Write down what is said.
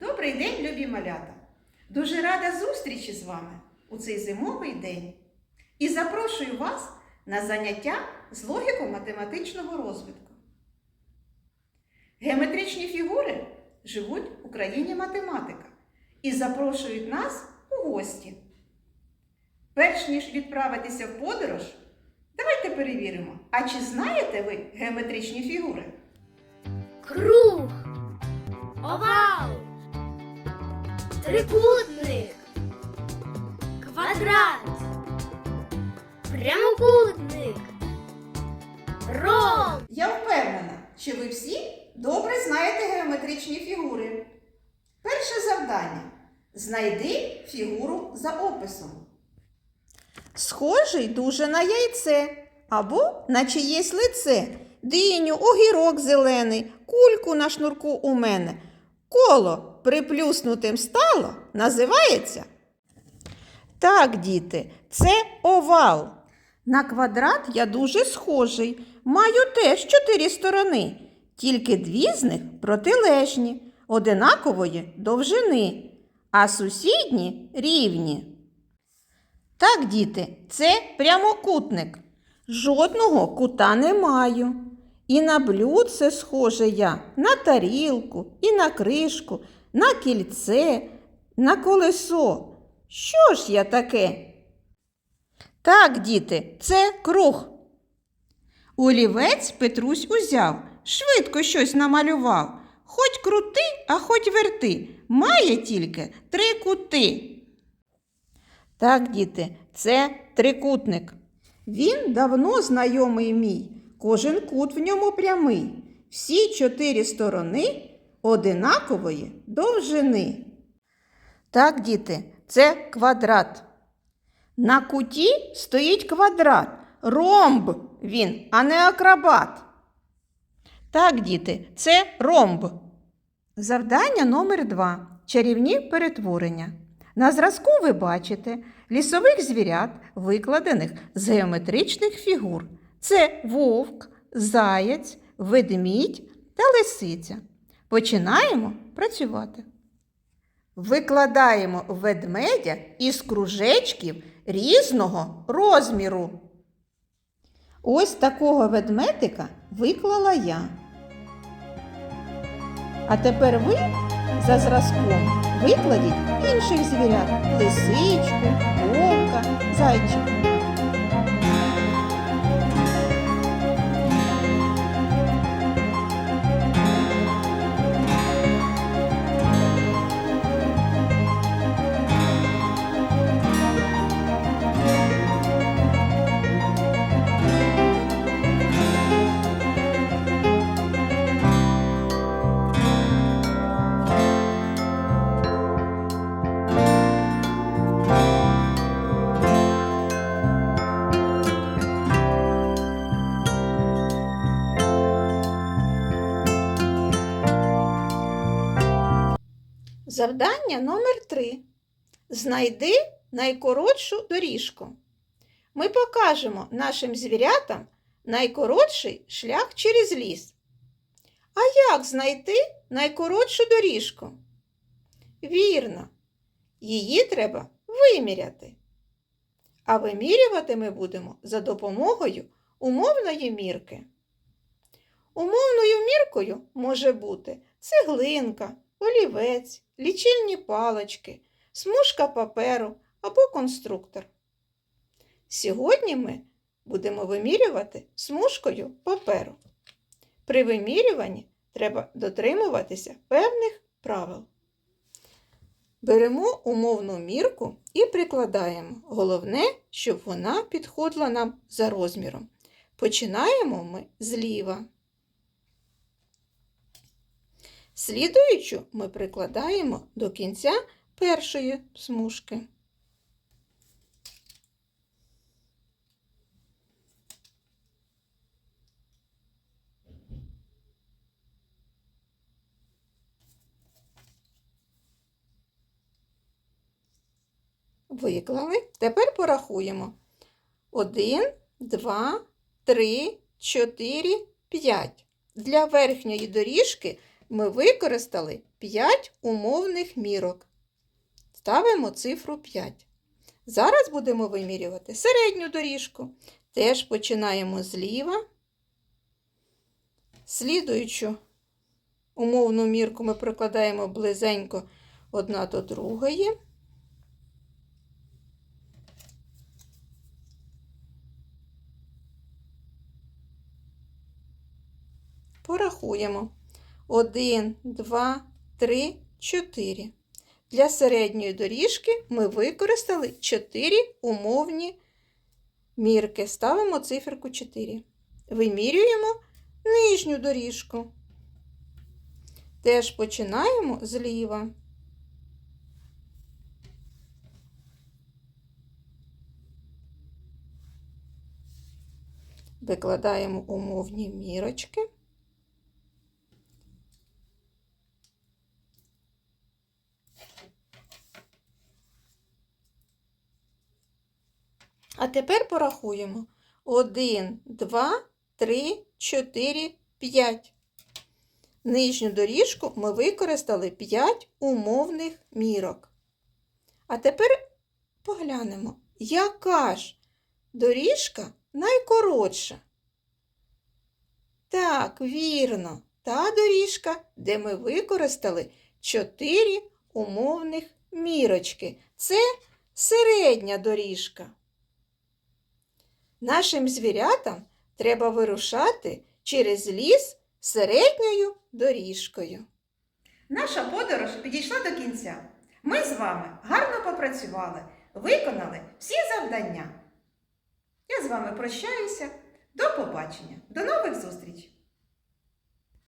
Добрий день, любі малята! Дуже рада зустрічі з вами у цей зимовий день. І запрошую вас на заняття з логіко-математичного розвитку. Геометричні фігури живуть в Україні математика і запрошують нас у гості. Перш ніж відправитися в подорож, давайте перевіримо, а чи знаєте ви геометричні фігури? Круг, овал, трикутник, квадрат, прямокутник, ром. Я впевнена, що ви всі добре знаєте геометричні фігури. Перше завдання. Знайди фігуру за описом. Схожий дуже на яйце або на чиєсь лице. Диню, огірок зелений, кульку на шнурку у мене. Коло приплюснутим стало називається. Так, діти, це овал. На квадрат я дуже схожий. Маю теж чотири сторони, тільки дві з них протилежні, одинакової довжини, а сусідні рівні. Так, діти, це прямокутник. Жодного кута не маю. І на блюдце схоже я на тарілку, і на кришку, на кільце, на колесо. Що ж я таке? Так, діти, це круг. Олівець Петрусь узяв, швидко щось намалював. Хоч крути, а хоч верти, має тільки три кути. Так, діти, це трикутник. Він давно знайомий мій, кожен кут в ньому прямий. Всі чотири сторони одинакової довжини. Так, діти, це квадрат. На куті стоїть квадрат. Ромб він, а не акробат. Так, діти, це ромб. Завдання номер два. Чарівні перетворення. На зразку ви бачите лісових звірят, викладених з геометричних фігур. Це вовк, заєць, ведмідь та лисиця. Починаємо працювати. Викладаємо ведмедя із кружечків різного розміру. Ось такого ведмедика виклала я. А тепер ви за зразком викладіть інших звірят лисичку, вовка, зайчика. Завдання номер три. Знайди найкоротшу доріжку. Ми покажемо нашим звірятам найкоротший шлях через ліс. А як знайти найкоротшу доріжку? Вірно, її треба виміряти. А вимірювати ми будемо за допомогою умовної мірки. Умовною міркою може бути цеглинка, олівець, лічильні палички, смужка паперу або конструктор. Сьогодні ми будемо вимірювати смужкою паперу. При вимірюванні треба дотримуватися певних правил. Беремо умовну мірку і прикладаємо. Головне, щоб вона підходила нам за розміром. Починаємо ми зліва. Слідуючу ми прикладаємо до кінця першої смужки. Виклали. Тепер порахуємо. Один, два, три, чотири, п'ять. Для верхньої доріжки ми використали 5 умовних мірок. Ставимо цифру 5. Зараз будемо вимірювати середню доріжку. Теж починаємо зліва. Слідуючу умовну мірку ми прикладаємо близенько одна до другої. Порахуємо. 1, 2, 3, 4. Для середньої доріжки ми використали 4 умовні мірки. Ставимо циферку 4. Вимірюємо нижню доріжку. Теж починаємо зліва. Викладаємо умовні мірочки. А тепер порахуємо. 1, 2, 3, 4, 5. Нижню доріжку ми використали 5 умовних мірок. А тепер поглянемо, яка ж доріжка найкоротша. Так, вірно, та доріжка, де ми використали 4 умовних мірочки. Це середня доріжка. Нашим звірятам треба вирушати через ліс середньою доріжкою. Наша подорож підійшла до кінця. Ми з вами гарно попрацювали, виконали всі завдання. Я з вами прощаюся. До побачення, до нових зустрічей!